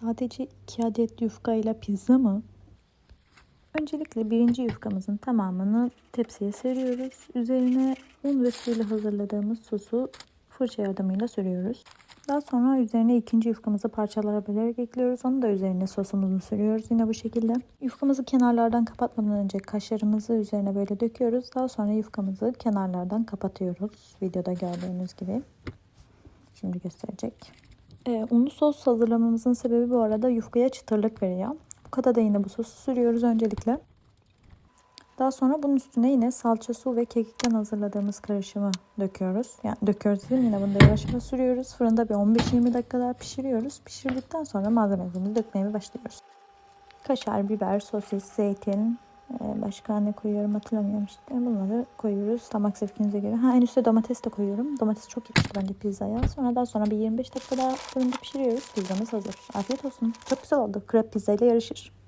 Sadece 2 adet yufka ile pizza mı? Öncelikle birinci yufkamızın tamamını tepsiye seriyoruz. Üzerine un ve suyla hazırladığımız sosu fırça yardımıyla sürüyoruz. Daha sonra üzerine ikinci yufkamızı parçalara bölerek ekliyoruz. Onu da üzerine sosumuzu sürüyoruz yine bu şekilde. Yufkamızı kenarlardan kapatmadan önce kaşarımızı üzerine böyle döküyoruz. Daha sonra yufkamızı kenarlardan kapatıyoruz. Videoda gördüğünüz gibi. Şimdi gösterecek. Ee, unlu sos hazırlamamızın sebebi bu arada yufkaya çıtırlık veriyor. Bu kadar da yine bu sosu sürüyoruz öncelikle. Daha sonra bunun üstüne yine salça, su ve kekikten hazırladığımız karışımı döküyoruz. Yani döküyoruz değil mi? Yine bunu da yavaş yavaş sürüyoruz. Fırında bir 15-20 dakika daha pişiriyoruz. Pişirdikten sonra malzemelerini dökmeye başlıyoruz. Kaşar, biber, sosis, zeytin, başka ne koyuyorum hatırlamıyorum işte. Bunları koyuyoruz damak zevkinize göre. Ha en üstte domates de koyuyorum. Domates çok yakıştı bence pizzaya. Sonra daha sonra bir 25 dakika daha fırında pişiriyoruz. Pizzamız hazır. Afiyet olsun. Çok güzel oldu. Krep pizza ile yarışır.